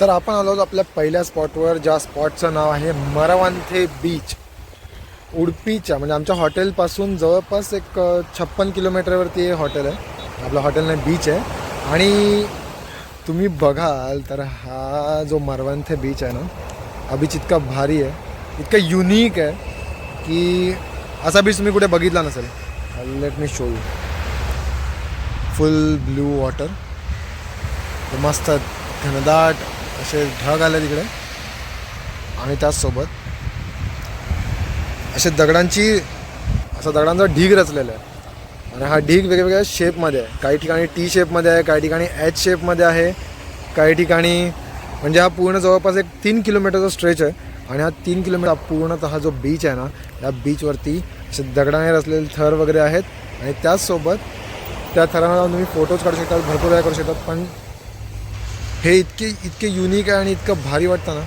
तर आपण आलो आपल्या पहिल्या स्पॉटवर ज्या स्पॉटचं नाव आहे मरवांथे बीच. उडपीच्या म्हणजे आमच्या हॉटेलपासून जवळपास एक छप्पन किलोमीटरवरती हे हॉटेल आहे. आपलं हॉटेल नाही बीच आहे. आणि तुम्ही बघाल तर हा जो मरवंथे बीच आहे ना हा बीच इतका भारी आहे. इतका युनिक आहे की असा बीच तुम्ही कुठे बघितला नसेल. Let me show you full blue water मस्त घनदाट असे ढग आले तिकडे आणि त्याचसोबत असे दगडांची असा दगडांचा ढीग रचलेला आहे. आणि हा ढीग वेगवेगळ्या शेपमध्ये आहे. काही ठिकाणी टी शेपमध्ये आहे काही ठिकाणी एच शेपमध्ये आहे काही ठिकाणी म्हणजे हा पूर्ण जवळपास एक तीन किलोमीटरचा स्ट्रेच आहे. आणि हा तीन किलोमीटर पूर्णतः हा जो बीच आहे ना या बीचवरती असे दगडाने रचलेले थर वगैरे आहेत. आणि त्याचसोबत त्या थरांना तुम्ही फोटोज काढू शकतात भरपूर काय करू शकतात पण हे इतके इतके युनिक आहे आणि इतकं भारी वाटतं ना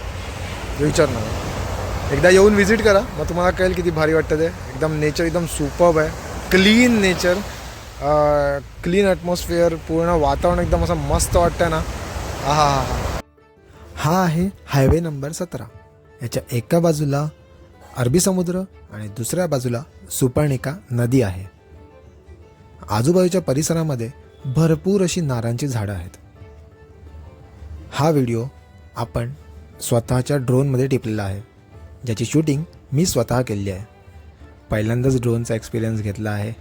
विचार ना एकदा येऊन व्हिजिट करा मग तुम्हाला कळेल किती भारी वाटतं ते. एकदम नेचर एकदम सुपर्ब आहे. क्लीन नेचर क्लीन ॲटमॉस्फिअर पूर्ण वातावरण एकदम असं मस्त वाटतं ना. हा हा हा. हा आहे हायवे नंबर सतरा. याच्या एका बाजूला अरबी समुद्र आणि दुसऱ्या बाजूला सुपर्णिका नदी आहे. आजूबाजूच्या परिसरामध्ये भरपूर अशी नारांची झाडं आहेत. हा व्हिडिओ आपण स्वतःच्या ड्रोनमध्ये टिपलेला आहे. ज्याची शूटिंग मी स्वतः केली आहे. पहिल्यांदाच ड्रोनचा एक्सपिरियन्स घेतला आहे.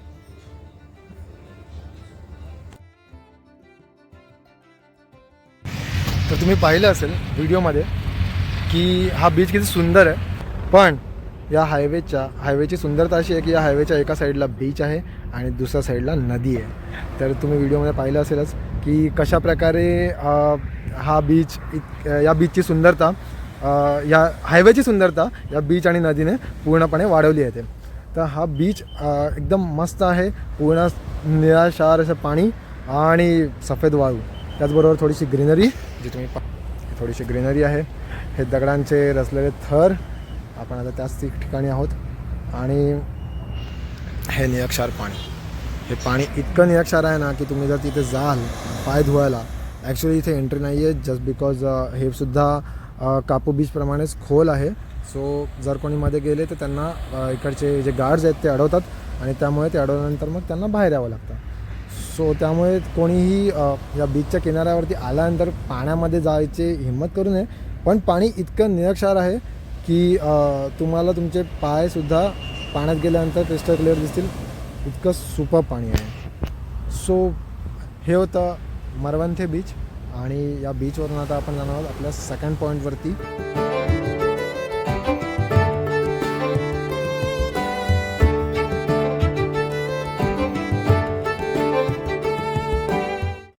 तर तुम्ही पाहिलं असेल व्हिडिओमध्ये की हा बीच किती सुंदर आहे. पण या हायवेच्या हायवेची सुंदरता अशी आहे की या हायवेच्या एका साईडला बीच आहे आणि दुसऱ्या साईडला नदी आहे. तर तुम्ही व्हिडिओमध्ये पाहिलं असेलच की कशा प्रकारे हा बीच इत या बीचची सुंदरता या हायवेची सुंदरता या बीच आणि नदीने पूर्णपणे वाढवली आहे ते. तर हा बीच एकदम मस्त आहे. पूर्ण निळाशार असं पाणी आणि सफेद वाळू. त्याचबरोबर थोडीशी ग्रीनरी जी तुम्ही पा थोडीशी ग्रीनरी आहे. हे दगडांचे रचलेले थर. आपण आता त्याच ठिकाणी आहोत. आणि हे निरक्षार पाणी. हे पाणी इतकं निरक्षार आहे ना की तुम्ही जर तिथे जाल पाय धुवायला ॲक्च्युली इथे एंट्री नाही आहे जस्ट बिकॉज हे सुद्धा uh, कापू बीचप्रमाणेच खोल आहे. सो जर कोणी मध्ये गेले तर त्यांना uh, इकडचे जे गार्ड्स आहेत ते अडवतात आणि त्यामुळे ते अडवल्यानंतर मग त्यांना बाहेर यावं लागतं. सो त्यामुळे कोणीही uh, या बीचच्या किनाऱ्यावरती आल्यानंतर पाण्यामध्ये जायची हिंमत करू नये. पण पाणी इतकं निरक्षार आहे की तुम्हाला तुमचे पायसुद्धा पाण्यात गेल्यानंतर क्रिस्टल क्लिअर दिसतील. इतकं सुपर पाणी आहे. सो हे होतं. मरवंथे बीच आणि या बीचवरून आता आपण जाणार आहोत आपल्या सेकंड पॉईंटवरती